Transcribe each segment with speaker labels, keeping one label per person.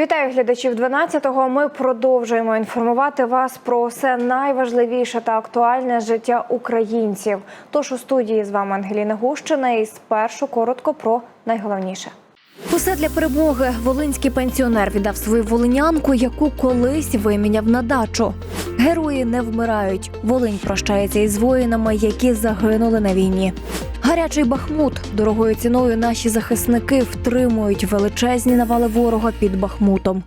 Speaker 1: Вітаю глядачів 12-го. Ми продовжуємо інформувати вас про все найважливіше та актуальне життя українців. Тож у студії з вами Ангеліна Гущина і спершу коротко про найголовніше. Усе для перемоги. Волинський пенсіонер віддав свою волинянку, яку колись виміняв на дачу. Герої не вмирають. Волинь прощається із воїнами, які загинули на війні. Гарячий Бахмут дорогою ціною наші захисники втримують величезні навали ворога під Бахмутом.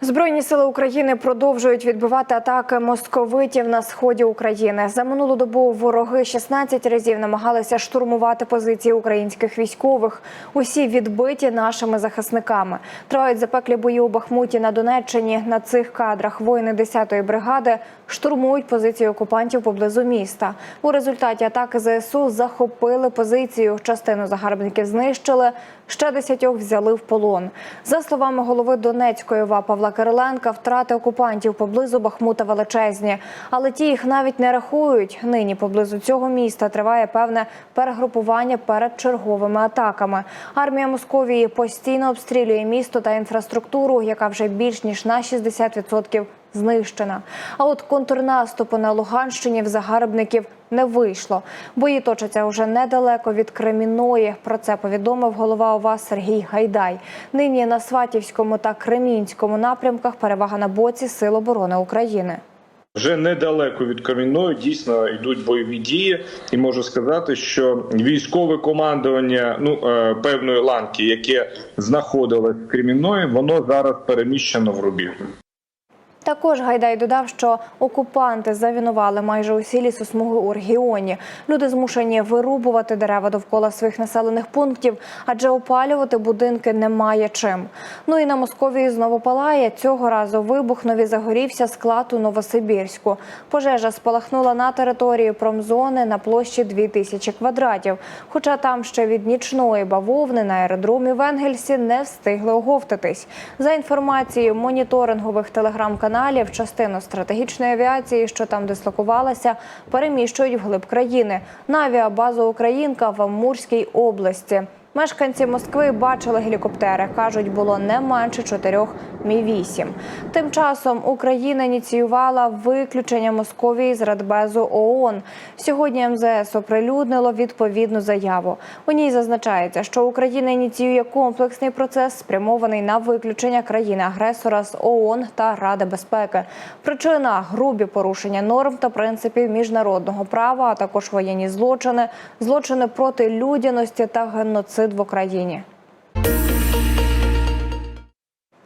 Speaker 1: Збройні сили України продовжують відбивати атаки московитів на сході України. За минулу добу вороги 16 разів намагалися штурмувати позиції українських військових. Усі відбиті нашими захисниками. Тривають запеклі бої у Бахмуті на Донеччині. На цих кадрах воїни 10-ї бригади штурмують позиції окупантів поблизу міста. У результаті атаки ЗСУ захопили позицію. Частину загарбників знищили. Ще десятьох взяли в полон. За словами голови Донецької ОВА Павла Кириленка, втрати окупантів поблизу Бахмута величезні, але ті їх навіть не рахують. Нині поблизу цього міста триває певне перегрупування перед черговими атаками. Армія Московії постійно обстрілює місто та інфраструктуру, яка вже більш ніж на 60% знищена. А от контрнаступу на Луганщині в загарбників не вийшло. Бої точаться уже недалеко від Креміної. Про це повідомив голова ОВА Сергій Гайдай. Нині на Сватівському та Кремінському напрямках перевага на боці Сил оборони України.
Speaker 2: Вже недалеко від Кам'яної дійсно йдуть бойові дії, і можу сказати, що військове командування ну е, певної ланки, яке знаходилось в Кремінної, воно зараз переміщено в Рубіж.
Speaker 1: Також Гайдай додав, що окупанти завінували майже усі лісосмуги у регіоні. Люди змушені вирубувати дерева довкола своїх населених пунктів, адже опалювати будинки немає чим. Ну і на Московії знову палає. Цього разу вибухнув і загорівся склад у Новосибірську. Пожежа спалахнула на території промзони на площі 2000 квадратів. Хоча там ще від нічної бавовни на аеродромі в Енгельсі не встигли оговтатись. За інформацією моніторингових телеграм-каналів, частину стратегічної авіації, що там дислокувалася, переміщують вглиб країни на авіабазу Українка в Амурській області. Мешканці Москви бачили гелікоптери. кажуть, було не менше чотирьох мі 8 Тим часом Україна ініціювала виключення Московії з Радбезу ООН. Сьогодні МЗС оприлюднило відповідну заяву. У ній зазначається, що Україна ініціює комплексний процес, спрямований на виключення країни-агресора з ООН та Ради безпеки. Причина грубі порушення норм та принципів міжнародного права, а також воєнні злочини, злочини проти людяності та геноцид в Україні.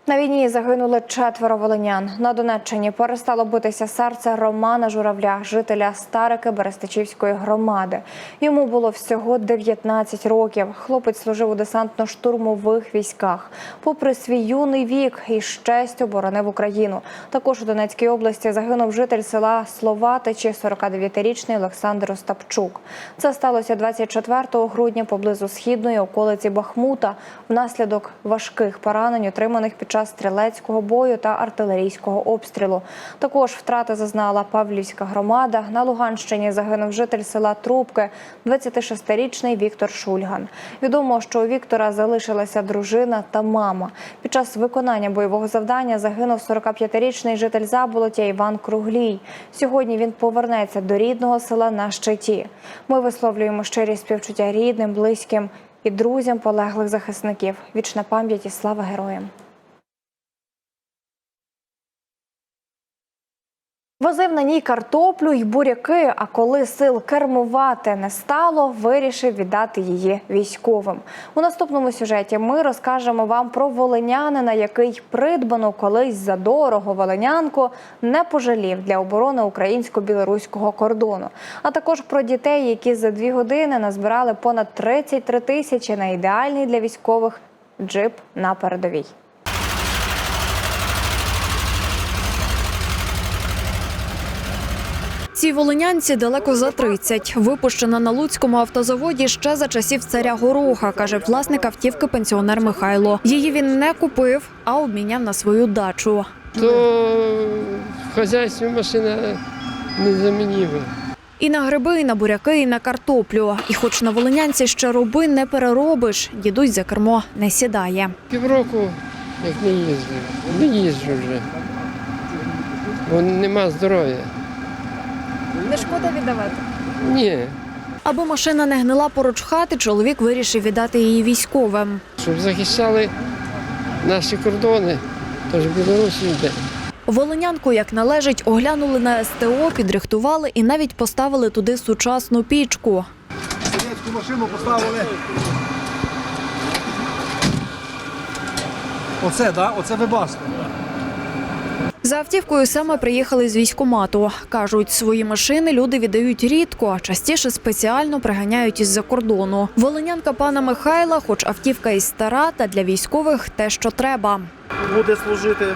Speaker 1: На війні загинули четверо волинян. На Донеччині перестало битися серце Романа Журавля, жителя Старики Берестичівської громади. Йому було всього 19 років. Хлопець служив у десантно-штурмових військах. Попри свій юний вік і честь оборонив Україну. Також у Донецькій області загинув житель села Словатичі, 49-річний Олександр Остапчук. Це сталося 24 грудня поблизу східної околиці Бахмута внаслідок важких поранень, отриманих під час стрілецького бою та артилерійського обстрілу. Також втрати зазнала Павлівська громада. На Луганщині загинув житель села Трубки, 26-річний Віктор Шульган. Відомо, що у Віктора залишилася дружина та мама. Під час виконання бойового завдання загинув 45-річний житель Заболоття Іван Круглій. Сьогодні він повернеться до рідного села на щиті. Ми висловлюємо щирі співчуття рідним, близьким і друзям полеглих захисників. Вічна пам'ять і слава героям. Возив на ній картоплю й буряки. А коли сил кермувати не стало, вирішив віддати її військовим. У наступному сюжеті ми розкажемо вам про волинянина, який придбану колись за дорого волинянку не пожалів для оборони українсько-білоруського кордону. А також про дітей, які за дві години назбирали понад 33 тисячі на ідеальний для військових джип на передовій.
Speaker 3: Цій волинянці далеко за 30. Випущена на Луцькому автозаводі ще за часів царя Гороха, каже власник автівки пенсіонер Михайло. Її він не купив, а обміняв на свою дачу.
Speaker 4: то в хозяйстве машина незаменима.
Speaker 5: І на гриби, і на буряки, і на картоплю. І хоч на волинянці ще роби не переробиш, дідусь за кермо не сідає.
Speaker 4: Півроку, як не їздив. Не їжджу вже. Бо нема здоров'я.
Speaker 1: Не шкода віддавати.
Speaker 4: Ні.
Speaker 5: Аби машина не гнила поруч хати, чоловік вирішив віддати її військовим.
Speaker 4: Щоб захищали наші кордони, тож Білорусі йде.
Speaker 5: Волинянку, як належить, оглянули на СТО, підрихтували і навіть поставили туди сучасну пічку.
Speaker 6: Совєтську машину поставили. Оце, да? Оце вибаска.
Speaker 5: За автівкою саме приїхали з військкомату. Кажуть, свої машини люди віддають рідко, а частіше спеціально приганяють із-за кордону. Волинянка пана Михайла, хоч автівка і стара, та для військових те, що треба.
Speaker 6: Буде служити,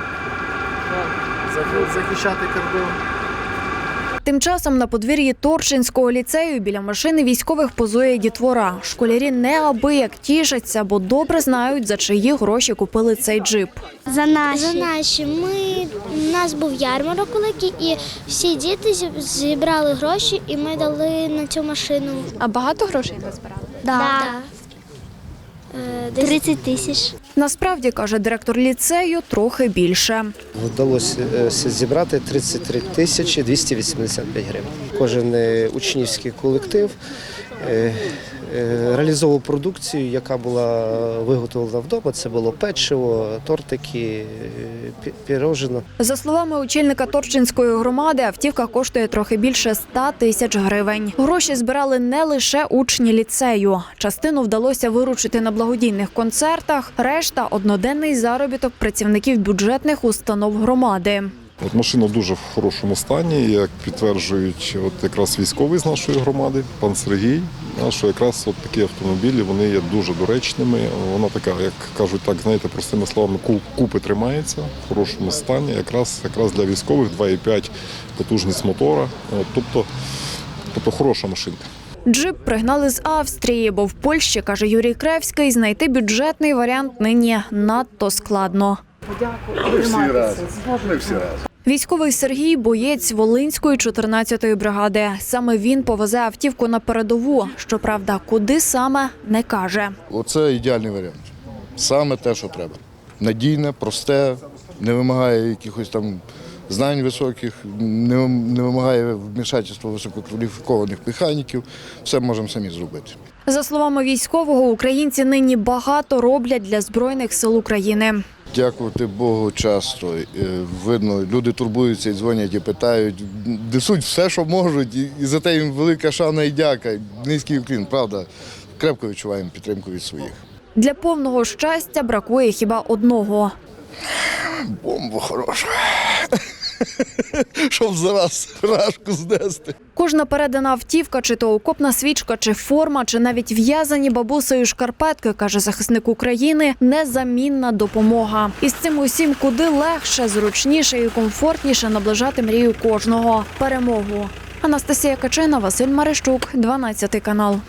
Speaker 6: захищати кордон.
Speaker 5: Тим часом на подвір'ї Торчинського ліцею біля машини військових позує дітвора. Школярі неабияк тішаться, бо добре знають, за чиї гроші купили цей джип.
Speaker 7: За наші.
Speaker 8: За наші. Ми у нас був ярмарок великий, і всі діти зі- зібрали гроші, і ми дали на цю машину.
Speaker 1: А багато грошей назбирали?
Speaker 8: Да. Е, десь
Speaker 7: 30 тисяч.
Speaker 5: Насправді каже директор ліцею, трохи більше.
Speaker 9: Вдалося е, зібрати 33 тисячі 285 гривень. Кожен е, учнівський колектив е, е, реалізовував продукцію, яка була виготовлена вдома. Це було печиво, тортики, е, пірожино.
Speaker 5: За словами очільника Торчинської громади, автівка коштує трохи більше 100 тисяч гривень. Гроші збирали не лише учні ліцею. Частину вдалося виручити на благодійних концертах. Решта одноденний заробіток працівників бюджетних установ громади.
Speaker 10: От машина дуже в хорошому стані, як підтверджують от якраз військовий з нашої громади, пан Сергій. Що якраз от такі автомобілі вони є дуже доречними. Вона така, як кажуть, так знаєте, простими словами, ку- купи тримається в хорошому стані. Якраз якраз для військових 2,5 потужність мотора. От, тобто, тобто хороша машинка.
Speaker 5: Джип пригнали з Австрії, бо в Польщі, каже Юрій Кревський, знайти бюджетний варіант нині надто складно. Військовий Сергій боєць Волинської 14-ї бригади. Саме він повезе автівку на передову. Щоправда, куди саме не каже.
Speaker 11: Оце ідеальний варіант. Саме те, що треба. Надійне, просте, не вимагає якихось там знань високих, не, не вимагає вмішательства висококваліфікованих механіків. Все можемо самі зробити.
Speaker 5: За словами військового, українці нині багато роблять для збройних сил України.
Speaker 11: Дякувати Богу, часто е, видно, люди турбуються і дзвонять і питають, несуть все, що можуть, і, за те їм велика шана і дяка. Низький уклін, правда. Крепко відчуваємо підтримку від своїх.
Speaker 5: Для повного щастя бракує хіба одного.
Speaker 11: Бомба хороша. Щоб зараз рашку знести.
Speaker 5: Кожна передана автівка, чи то окопна свічка, чи форма, чи навіть в'язані бабусею шкарпетки, каже захисник України, незамінна допомога. І з цим усім куди легше, зручніше і комфортніше наближати мрію кожного перемогу. Анастасія Качина, Василь Марищук, 12 канал.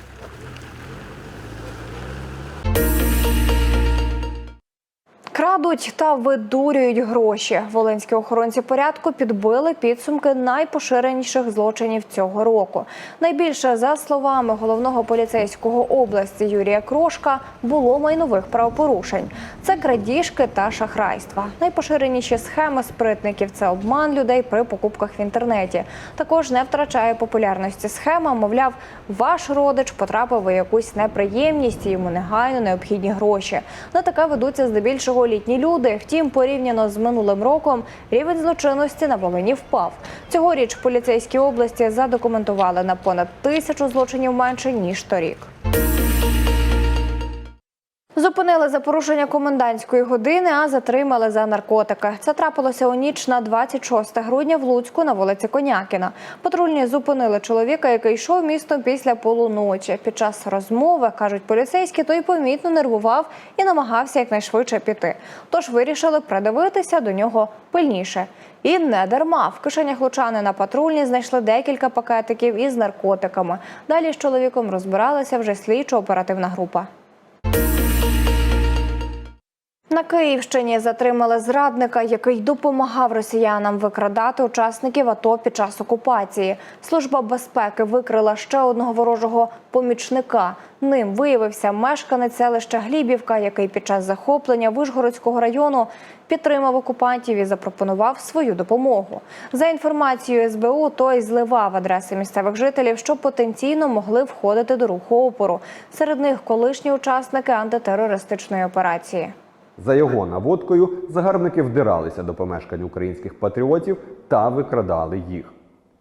Speaker 1: Крадуть та видурюють гроші. Волинські охоронці порядку підбили підсумки найпоширеніших злочинів цього року. Найбільше, за словами головного поліцейського області Юрія Крошка, було майнових правопорушень. Це крадіжки та шахрайства. Найпоширеніші схеми спритників це обман людей при покупках в інтернеті. Також не втрачає популярності схема. Мовляв, ваш родич потрапив у якусь неприємність і йому негайно необхідні гроші. На таке ведуться здебільшого літні люди. Втім, порівняно з минулим роком рівень злочинності на Волині впав. Цьогоріч поліцейські області задокументували на понад тисячу злочинів менше ніж торік. Зупинили за порушення комендантської години, а затримали за наркотики. Це трапилося у ніч на 26 грудня в Луцьку на вулиці Конякіна. Патрульні зупинили чоловіка, який йшов містом після полуночі. Під час розмови, кажуть поліцейські, той помітно нервував і намагався якнайшвидше піти. Тож вирішили придивитися до нього пильніше. І не дарма. В кишенях лучанина патрульні знайшли декілька пакетиків із наркотиками. Далі з чоловіком розбиралася вже слідчо-оперативна група. На Київщині затримали зрадника, який допомагав росіянам викрадати учасників АТО під час окупації. Служба безпеки викрила ще одного ворожого помічника. Ним виявився мешканець селища Глібівка, який під час захоплення Вишгородського району підтримав окупантів і запропонував свою допомогу. За інформацією СБУ, той зливав адреси місцевих жителів, що потенційно могли входити до руху опору. Серед них колишні учасники антитерористичної операції.
Speaker 12: За його наводкою загарбники вдиралися до помешкань українських патріотів та викрадали їх.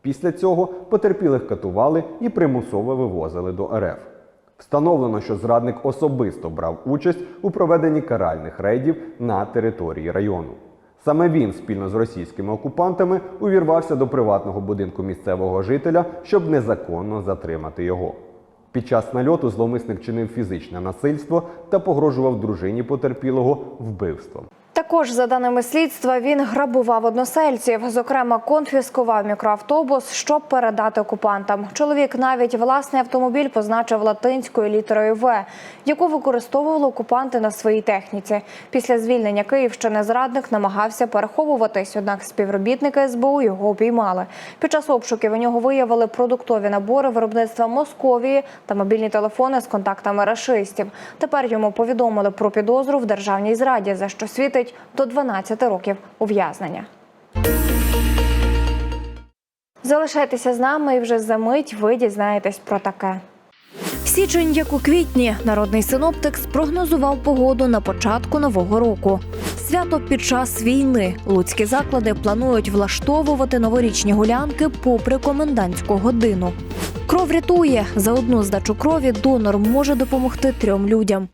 Speaker 12: Після цього потерпілих катували і примусово вивозили до РФ. Встановлено, що зрадник особисто брав участь у проведенні каральних рейдів на території району. Саме він спільно з російськими окупантами увірвався до приватного будинку місцевого жителя, щоб незаконно затримати його. Під час нальоту зловмисник чинив фізичне насильство та погрожував дружині потерпілого вбивством.
Speaker 1: Також, за даними слідства, він грабував односельців. Зокрема, конфіскував мікроавтобус, щоб передати окупантам. Чоловік навіть власний автомобіль позначив латинською літерою В, яку використовували окупанти на своїй техніці. Після звільнення Київщини зрадник намагався переховуватись, однак співробітники СБУ його обіймали. Під час обшуків у нього виявили продуктові набори виробництва Московії та мобільні телефони з контактами рашистів. Тепер йому повідомили про підозру в державній зраді, за що світить до 12 років ув'язнення. Залишайтеся з нами і вже за мить ви дізнаєтесь про таке.
Speaker 3: Січень, як у квітні, народний синоптик спрогнозував погоду на початку нового року. Свято під час війни луцькі заклади планують влаштовувати новорічні гулянки попри комендантську годину. Кров рятує за одну здачу крові донор може допомогти трьом людям.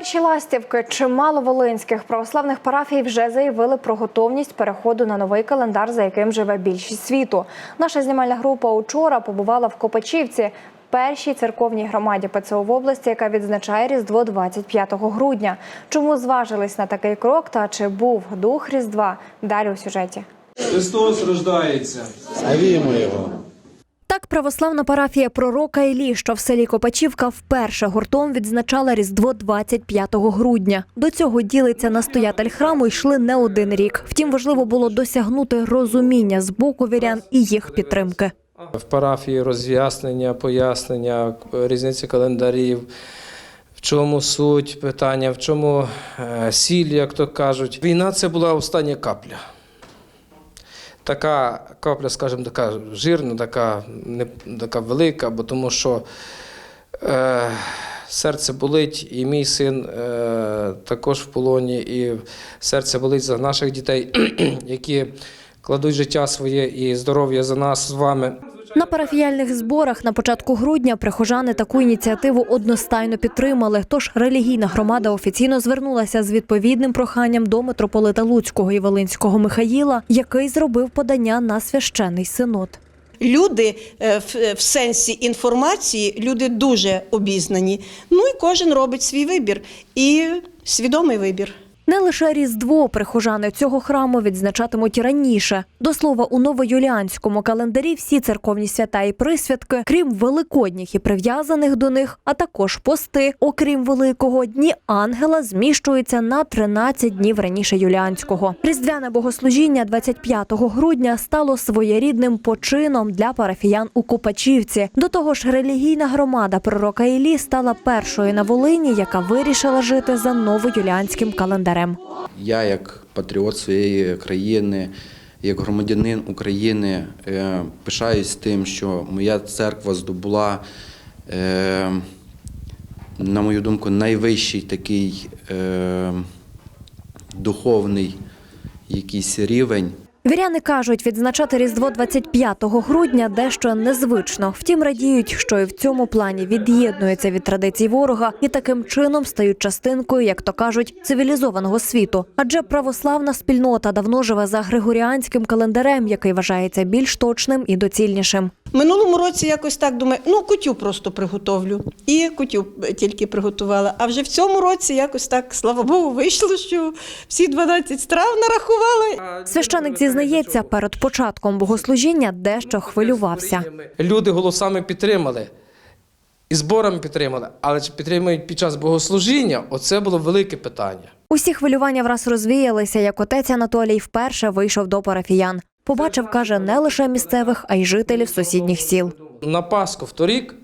Speaker 1: Перші ластівки чимало волинських православних парафій вже заявили про готовність переходу на новий календар, за яким живе більшість світу. Наша знімальна група учора побувала в Копачівці, першій церковній громаді ПЦУ в області, яка відзначає Різдво 25 грудня. Чому зважились на такий крок та чи був дух Різдва? Далі у сюжеті.
Speaker 13: Христос рождається.
Speaker 3: Так, православна парафія пророка Ілі, що в селі Копачівка, вперше гуртом відзначала Різдво 25 грудня. До цього ділиться настоятель храму йшли не один рік. Втім, важливо було досягнути розуміння з боку вірян і їх підтримки.
Speaker 13: В парафії роз'яснення, пояснення, різниці календарів, в чому суть питання, в чому е, сіль, як то кажуть. Війна це була остання капля. Така капля, скажімо, така жирна, така, не, така велика, бо тому що е, серце болить, і мій син е, також в полоні, і серце болить за наших дітей, які кладуть життя своє і здоров'я за нас з вами.
Speaker 3: На парафіяльних зборах на початку грудня прихожани таку ініціативу одностайно підтримали. Тож релігійна громада офіційно звернулася з відповідним проханням до митрополита Луцького і Волинського Михаїла, який зробив подання на священний синод.
Speaker 14: Люди е, в, в сенсі інформації, люди дуже обізнані. Ну і кожен робить свій вибір і свідомий вибір.
Speaker 3: Не лише Різдво прихожани цього храму відзначатимуть раніше. До слова, у новоюліанському календарі всі церковні свята і присвятки, крім великодніх і прив'язаних до них, а також пости, окрім Великого дні ангела, зміщуються на 13 днів раніше юліанського. Різдвяне богослужіння 25 грудня стало своєрідним почином для парафіян у Копачівці. До того ж, релігійна громада пророка Ілі стала першою на Волині, яка вирішила жити за новоюліанським календарем.
Speaker 15: Я, як патріот своєї країни, як громадянин України, е, пишаюсь тим, що моя церква здобула, е, на мою думку, найвищий такий е, духовний якийсь рівень.
Speaker 3: Віряни кажуть, відзначати Різдво 25 грудня дещо незвично. Втім, радіють, що і в цьому плані від'єднуються від традицій ворога і таким чином стають частинкою, як то кажуть, цивілізованого світу. Адже православна спільнота давно живе за григоріанським календарем, який вважається більш точним і доцільнішим.
Speaker 14: Минулому році якось так думаю, ну кутю просто приготовлю. І кутю тільки приготувала. А вже в цьому році якось так, слава Богу, вийшло, що всі 12 страв нарахувала.
Speaker 3: Священик зізнається, перед початком богослужіння дещо хвилювався.
Speaker 13: Люди голосами підтримали. і зборами підтримали, але чи підтримують під час богослужіння, оце було велике питання.
Speaker 1: Усі хвилювання враз розвіялися, як отець Анатолій вперше вийшов до парафіян. Побачив, каже, не лише місцевих, а й жителів сусідніх сіл.
Speaker 13: На Пасху вторік,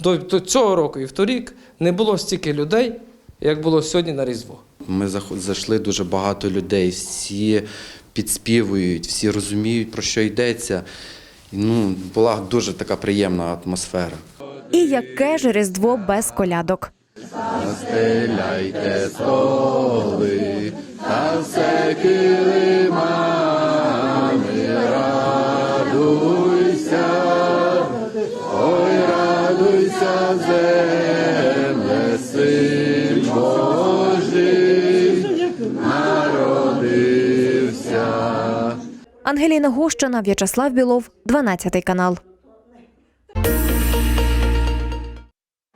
Speaker 13: до, до цього року і вторік, не було стільки людей, як було сьогодні на Різдво.
Speaker 15: Ми зайшли дуже багато людей, всі підспівують, всі розуміють, про що йдеться. Ну, була дуже така приємна атмосфера.
Speaker 1: І яке ж різдво без колядок.
Speaker 11: Стеляйте столи, та все килимами, радуйся, ой, радуйся, земле, син Божий, народився.
Speaker 1: Ангеліна Гущина, В'ячеслав Білов, 12 канал.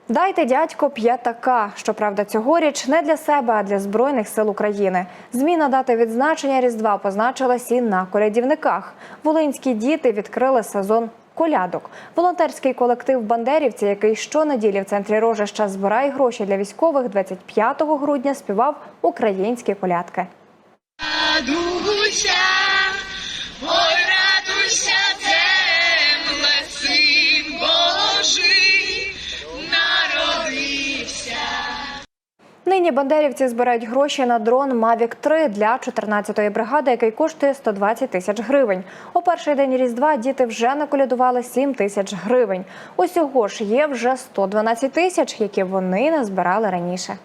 Speaker 1: Дайте дядько п'ятака. Щоправда, цьогоріч не для себе, а для збройних сил України. Зміна дати відзначення Різдва позначилась і на колядівниках. Волинські діти відкрили сезон. Колядок, волонтерський колектив Бандерівці, який щонеділі в центрі Рожища збирає гроші для військових, 25 грудня співав українські колядки.
Speaker 16: Ой, радуйся, земле, син.
Speaker 1: Нині бандерівці збирають гроші на дрон Mavic 3 для 14-ї бригади, який коштує 120 тисяч гривень. У перший день різдва діти вже наколядували 7 тисяч гривень. Усього ж є вже 112 тисяч, які вони назбирали раніше.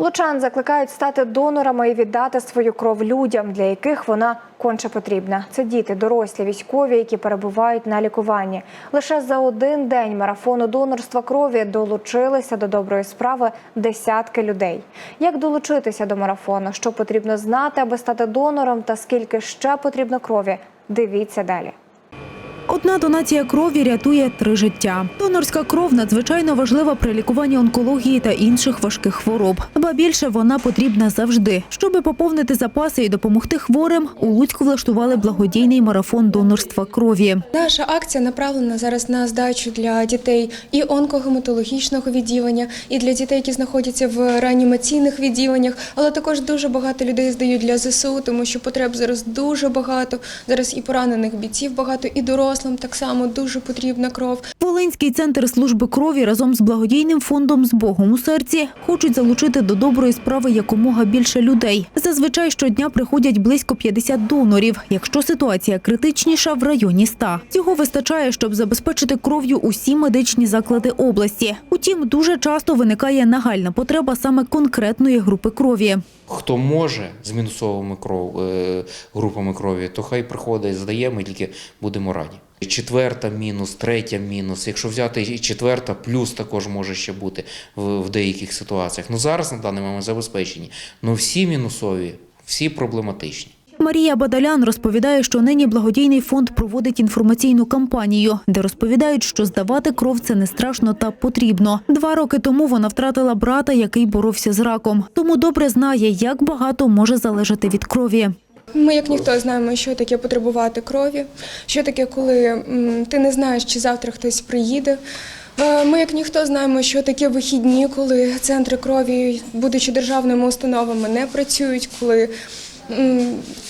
Speaker 1: Лучан закликають стати донорами і віддати свою кров людям, для яких вона конче потрібна. Це діти, дорослі, військові, які перебувають на лікуванні. Лише за один день марафону донорства крові долучилися до доброї справи десятки людей. Як долучитися до марафону? Що потрібно знати, аби стати донором, та скільки ще потрібно крові? Дивіться далі.
Speaker 17: Одна донація крові рятує три життя. Донорська кров надзвичайно важлива при лікуванні онкології та інших важких хвороб. Ба більше вона потрібна завжди. Щоби поповнити запаси і допомогти хворим, у Луцьку влаштували благодійний марафон донорства крові.
Speaker 18: Наша акція направлена зараз на здачу для дітей і онкогематологічного відділення, і для дітей, які знаходяться в реанімаційних відділеннях. Але також дуже багато людей здають для ЗСУ, тому що потреб зараз дуже багато. Зараз і поранених бійців багато, і дорослим так само дуже потрібна кров.
Speaker 17: Волинський центр служби крові разом з благодійним фондом з Богом у серці хочуть залучити до доброї справи якомога більше людей. Зазвичай щодня приходять близько 50 донорів, якщо ситуація критичніша в районі 100. Цього вистачає, щоб забезпечити кров'ю усі медичні заклади області. Утім, дуже часто виникає нагальна потреба саме конкретної групи крові.
Speaker 19: Хто може з мінусовими кров, е, групами крові, то хай приходить, здає, ми тільки будемо раді. Четверта мінус, третя мінус. Якщо взяти і четверта, плюс також може ще бути в, в деяких ситуаціях. Ну зараз на даний момент забезпечені. Ну всі мінусові, всі проблематичні.
Speaker 17: Марія Бадалян розповідає, що нині благодійний фонд проводить інформаційну кампанію, де розповідають, що здавати кров це не страшно та потрібно. Два роки тому вона втратила брата, який боровся з раком. Тому добре знає, як багато може залежати від крові.
Speaker 18: Ми, як ніхто, знаємо, що таке потребувати крові, що таке, коли ти не знаєш, чи завтра хтось приїде. Е, Ми, як ніхто, знаємо, що таке вихідні, коли центри крові, будучи державними установами, не працюють, коли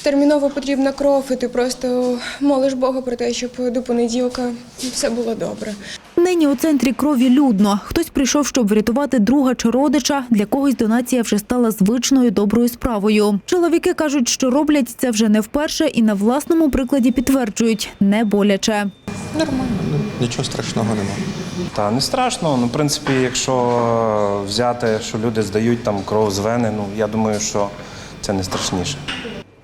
Speaker 18: терміново потрібна кров, і ти просто молиш Бога про те, щоб до понеділка все було добре.
Speaker 17: Нині у центрі крові людно. Хтось прийшов, щоб врятувати друга чи родича. Для когось донація вже стала звичною доброю справою. Чоловіки кажуть, що роблять це вже не вперше і на власному прикладі підтверджують – не боляче.
Speaker 20: Нормально, ну, нічого страшного нема. Та не страшно. Ну, в принципі, якщо взяти, що люди здають там кров з вени, ну я думаю, що це не страшніше.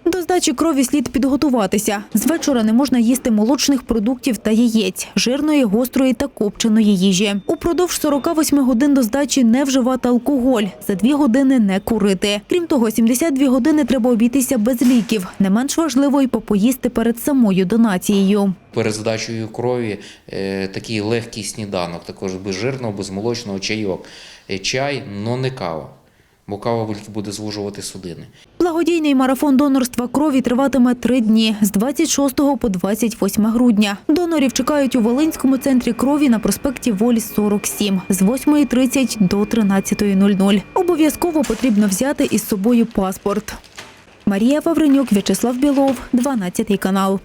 Speaker 17: До здачі крові слід підготуватися. З вечора не можна їсти молочних продуктів та яєць, жирної, гострої та копченої їжі. Упродовж 48 годин до здачі не вживати алкоголь, за дві години не курити. Крім того, 72 години треба обійтися без ліків. Не менш важливо й попоїсти перед самою донацією.
Speaker 19: Перед здачею крові е, такий легкий сніданок, також без жирного, без молочного чайок. Е, Чай, но не кава. Бо кава буде звужувати судини.
Speaker 17: Благодійний марафон донорства крові триватиме три дні з 26 по 28 грудня. Донорів чекають у Волинському центрі крові на проспекті Волі 47 з 8.30 до 13.00. Обов'язково потрібно взяти із собою паспорт. Марія Вавренюк, В'ячеслав Білов, 12 канал.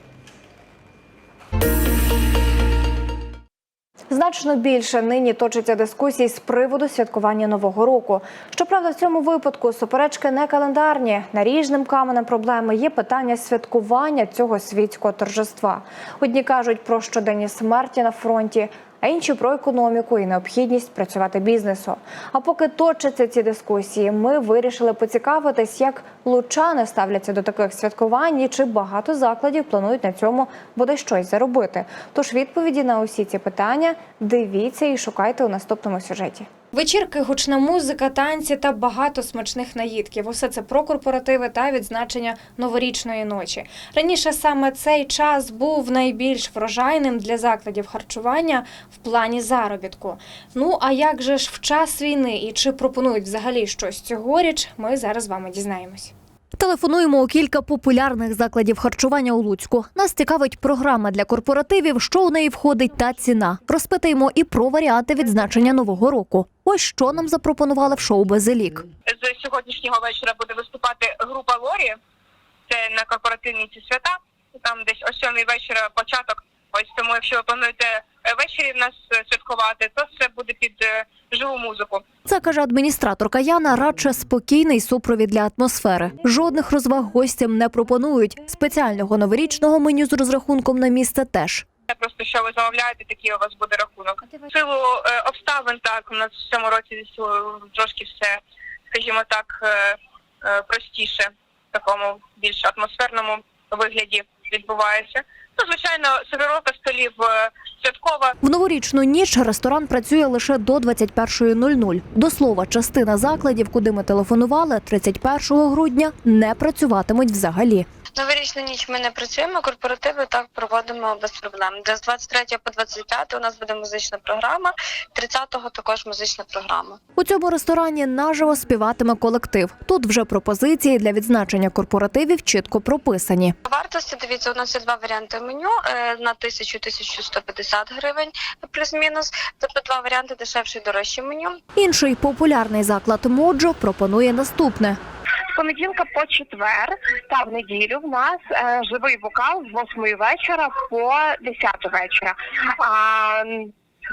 Speaker 1: Значно більше нині точиться дискусій з приводу святкування нового року. Щоправда, в цьому випадку суперечки не календарні. Наріжним каменем проблеми є питання святкування цього світського торжества. Одні кажуть про щоденні смерті на фронті, а інші про економіку і необхідність працювати бізнесу. А поки точаться ці дискусії, ми вирішили поцікавитись, як лучани ставляться до таких святкувань і чи багато закладів планують на цьому буде щось заробити. Тож відповіді на усі ці питання дивіться і шукайте у наступному сюжеті. Вечірки, гучна музика, танці та багато смачних наїдків. Усе це про корпоративи та відзначення новорічної ночі. Раніше саме цей час був найбільш врожайним для закладів харчування в плані заробітку. Ну а як же ж в час війни і чи пропонують взагалі щось цьогоріч? Ми зараз з вами дізнаємось.
Speaker 3: Телефонуємо у кілька популярних закладів харчування у Луцьку. Нас цікавить програма для корпоративів, що у неї входить та ціна. Розпитаємо і про варіанти відзначення нового року. Ось що нам запропонували в шоу Безелік.
Speaker 21: з сьогоднішнього вечора буде виступати група Лорі. Це на корпоративні ці свята. Там десь о сьомій вечора початок. Ось тому, якщо ви плануєте е, ввечері в нас е, святкувати, то це буде під е, живу музику.
Speaker 3: Це каже адміністраторка Яна, радше спокійний супровід для атмосфери. Жодних розваг гостям не пропонують. Спеціального новорічного меню з розрахунком на місце теж.
Speaker 21: Це просто що ви замовляєте, такий у вас буде рахунок. В силу е, обставин так у нас в цьому році трошки все, скажімо так, е, е, простіше в такому більш атмосферному вигляді відбувається. Ну, звичайно, сервіровка столів е, святкова.
Speaker 3: В новорічну ніч ресторан працює лише до 21.00. До слова, частина закладів, куди ми телефонували, 31 грудня не працюватимуть взагалі.
Speaker 22: Новорічну ніч ми не працюємо, корпоративи так проводимо без проблем. Де з 23 по 25 у нас буде музична програма, 30-го також музична програма.
Speaker 3: У цьому ресторані наживо співатиме колектив. Тут вже пропозиції для відзначення корпоративів чітко прописані.
Speaker 22: Вартості дивіться, у нас є два варіанти меню е, на 1000-1150 гривень плюс-мінус. Тобто два варіанти дешевше і дорожче меню.
Speaker 3: Інший популярний заклад Моджо пропонує наступне.
Speaker 21: Понеділка по четвер та в неділю в нас е, живий вокал з 8 вечора по 10 вечора. А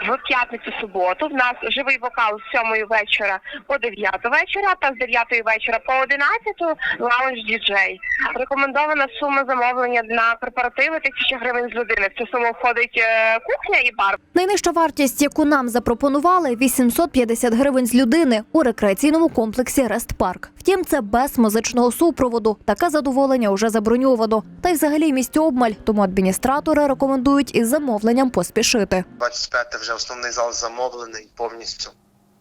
Speaker 21: в п'ятницю суботу в нас живий вокал з 7 вечора по 9 вечора та з 9 вечора по 11 лаунж діджей. Рекомендована сума замовлення на корпоративи 1000 гривень з людини. В цю суму входить е, кухня і бар.
Speaker 3: Найнижча вартість, яку нам запропонували, 850 гривень з людини у рекреаційному комплексі Рест Парк. Втім, це без музичного супроводу. Таке задоволення вже заброньовано. Та й взагалі місць обмаль, тому адміністратори рекомендують із замовленням поспішити.
Speaker 23: 25 вже основний зал замовлений повністю.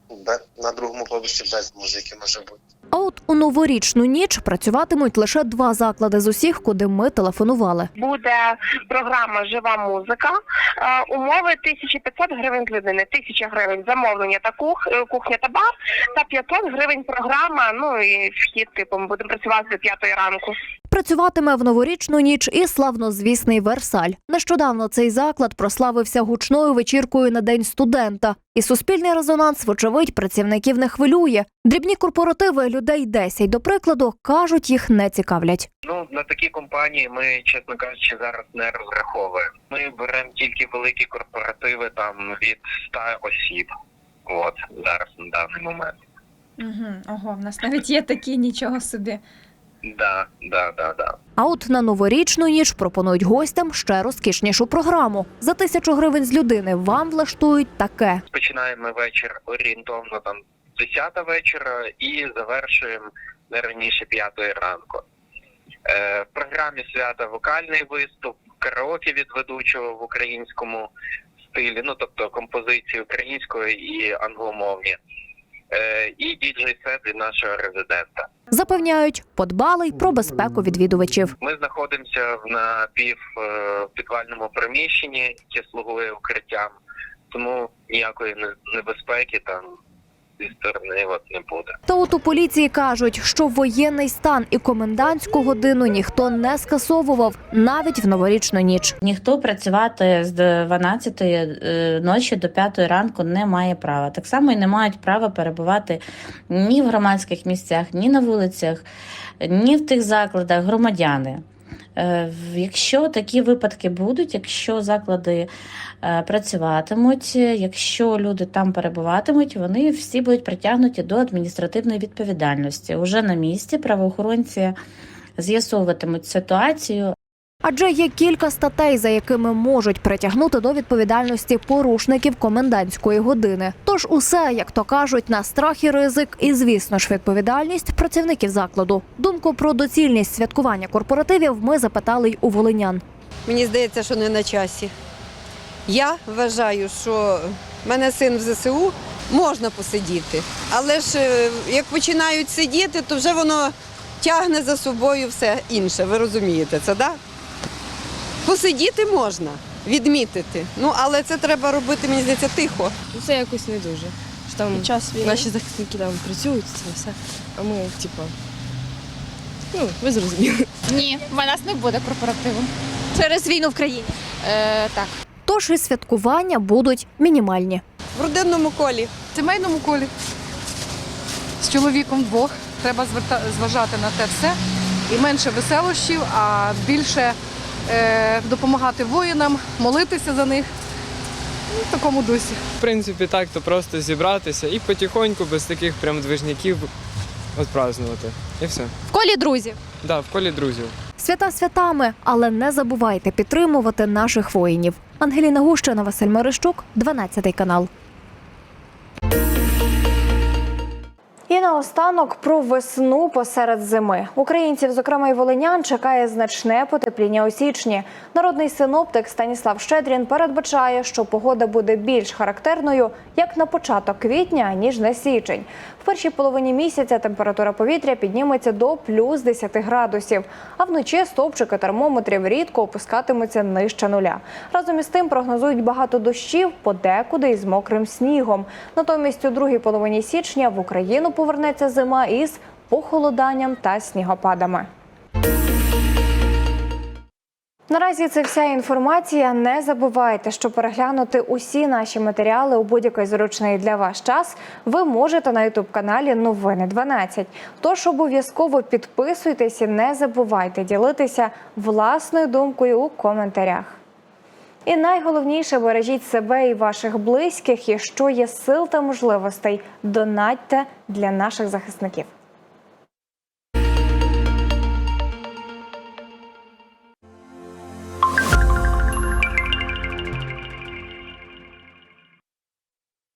Speaker 23: Бе- На другому поверсі без музики може бути.
Speaker 3: А от у новорічну ніч працюватимуть лише два заклади з усіх, куди ми телефонували.
Speaker 21: буде програма Жива музика. Е, Умови 1500 гривень з людини, 1000 гривень замовлення та кух, е, кухня та бар, та 500 гривень програма. Ну і вхід, типу, ми будемо працювати до 5 ранку.
Speaker 3: Працюватиме в новорічну ніч і славнозвісний Версаль. Нещодавно цей заклад прославився гучною вечіркою на день студента. І суспільний резонанс, вочевидь, працівників не хвилює. Дрібні корпоративи людей 10, до прикладу, кажуть, їх не цікавлять.
Speaker 23: Ну на такі компанії ми, чесно кажучи, зараз не розраховуємо. Ми беремо тільки великі корпоративи там від 100 осіб. От зараз на даний момент.
Speaker 1: Угу, ого, в нас навіть є такі нічого собі.
Speaker 23: Да, да, да, да.
Speaker 3: А от на новорічну ніч пропонують гостям ще розкішнішу програму. За тисячу гривень з людини вам влаштують таке.
Speaker 23: Починаємо вечір орієнтовно там 10 вечора і завершуємо не раніше 5 ранку. Е, в програмі свята вокальний виступ, караоке від ведучого в українському стилі, ну тобто композиції української і англомовні, е, і діджей-сет від нашого резидента.
Speaker 3: Запевняють, подбали й про безпеку відвідувачів.
Speaker 23: Ми знаходимося в напів е, приміщенні, яке слугує укриттям, тому ніякої небезпеки там зі сторони от не буде.
Speaker 1: Та от у поліції кажуть, що воєнний стан і комендантську годину ніхто не скасовував навіть в новорічну ніч.
Speaker 24: Ніхто працювати з 12 е, ночі до 5 ранку не має права. Так само і не мають права перебувати ні в громадських місцях, ні на вулицях, ні в тих закладах громадяни. Е, Якщо такі випадки будуть, якщо заклади працюватимуть, якщо люди там перебуватимуть, вони всі будуть притягнуті до адміністративної відповідальності. Уже на місці правоохоронці з'ясовуватимуть ситуацію.
Speaker 1: Адже є кілька статей, за якими можуть притягнути до відповідальності порушників комендантської години. Тож усе, як то кажуть, на страх і ризик, і звісно ж відповідальність працівників закладу. Думку про доцільність святкування корпоративів ми запитали й у волинян.
Speaker 25: Мені здається, що не на часі. Я вважаю, що в мене син в ЗСУ можна посидіти, але ж е, як починають сидіти, то вже воно тягне за собою все інше. Ви розумієте це, так? Да? Посидіти можна, відмітити. Ну, але це треба робити, мені здається, тихо.
Speaker 26: Ну, це якось не дуже. Що там наші захисники там працюють, це все. А ми, типу, ну, ви зрозуміли.
Speaker 27: Ні, в нас не буде корпоративу.
Speaker 1: Через війну в країні.
Speaker 27: Е, так.
Speaker 1: Тож і святкування будуть мінімальні.
Speaker 25: В родинному колі.
Speaker 28: В сімейному колі з чоловіком двох треба зважати на те все. І менше веселощів, а більше е, допомагати воїнам, молитися за них. Ну, В такому дусі.
Speaker 29: В принципі, так, то просто зібратися і потихоньку, без таких прям движняків, відпразнувати. І все.
Speaker 1: В колі друзів.
Speaker 29: Да, в колі друзів.
Speaker 1: Свята святами, але не забувайте підтримувати наших воїнів. Ангеліна Гущина, Василь Мерещук, 12 канал. І наостанок про весну посеред зими. Українців, зокрема й волинян, чекає значне потепління у січні. Народний синоптик Станіслав Щедрін передбачає, що погода буде більш характерною як на початок квітня, ніж на січень. Першій половині місяця температура повітря підніметься до плюс 10 градусів, а вночі стовпчики термометрів рідко опускатимуться нижче нуля. Разом із тим прогнозують багато дощів, подекуди із мокрим снігом. Натомість у другій половині січня в Україну повернеться зима із похолоданням та снігопадами. Наразі це вся інформація. Не забувайте, що переглянути усі наші матеріали у будь-який зручний для вас час ви можете на ютуб каналі Новини 12. Тож обов'язково підписуйтесь і не забувайте ділитися власною думкою у коментарях. І найголовніше бережіть себе і ваших близьких. І що є сил та можливостей, донатьте для наших захисників.